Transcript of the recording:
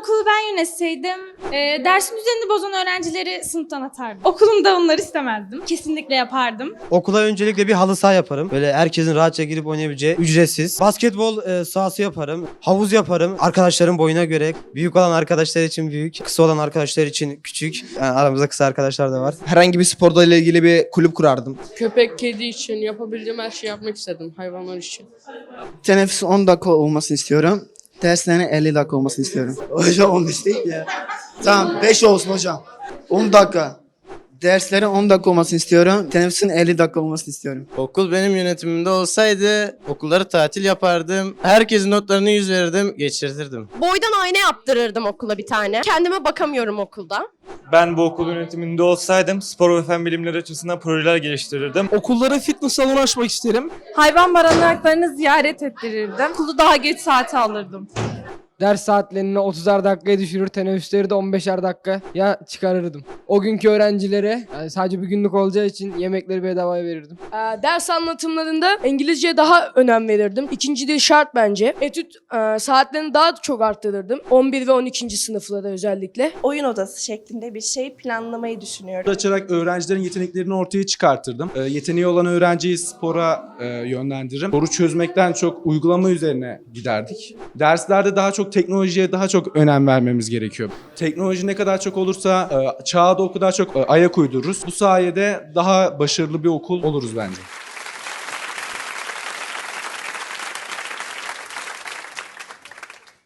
okulu ben yönetseydim e, dersin düzenini bozan öğrencileri sınıftan atardım. Okulumda onları istemezdim. Kesinlikle yapardım. Okula öncelikle bir halı saha yaparım. Böyle herkesin rahatça girip oynayabileceği ücretsiz. Basketbol e, sahası yaparım. Havuz yaparım. Arkadaşların boyuna göre. Büyük olan arkadaşlar için büyük. Kısa olan arkadaşlar için küçük. Yani aramızda kısa arkadaşlar da var. Herhangi bir spor dalıyla ilgili bir kulüp kurardım. Köpek, kedi için yapabildiğim her şeyi yapmak istedim hayvanlar için. Teneffüs 10 dakika olmasını istiyorum. Derslerin 50 dakika olmasını istiyorum. Hocam 15 değil ya. Tamam 5 olsun hocam. 10 dakika. Derslerin 10 dakika olmasını istiyorum. Teneffüsün 50 dakika olmasını istiyorum. Okul benim yönetimimde olsaydı okulları tatil yapardım. Herkesin notlarını yüz verirdim, geçirtirdim. Boydan ayna yaptırırdım okula bir tane. Kendime bakamıyorum okulda. Ben bu okul yönetiminde olsaydım spor ve fen bilimleri açısından projeler geliştirirdim. Okullara fitness salonu açmak isterim. Hayvan barınaklarını ziyaret ettirirdim. Okulu daha geç saate alırdım. Ders saatlerini 30'ar dakikaya düşürür, teneffüsleri de 15'er dakika ya çıkarırdım. O günkü öğrencilere yani sadece bir günlük olacağı için yemekleri bedavaya verirdim. Ee, ders anlatımlarında İngilizceye daha önem verirdim. İkinci dil şart bence. Etüt e, saatlerini daha çok arttırırdım. 11 ve 12. sınıflarda özellikle. oyun odası şeklinde bir şey planlamayı düşünüyorum. açarak öğrencilerin yeteneklerini ortaya çıkartırdım. Ee, yeteneği olan öğrenciyi spora e, yönlendiririm. Soru çözmekten çok uygulama üzerine giderdik. Derslerde daha çok teknolojiye daha çok önem vermemiz gerekiyor. Teknoloji ne kadar çok olursa e, çağa da o kadar çok e, ayak uydururuz. Bu sayede daha başarılı bir okul oluruz bence.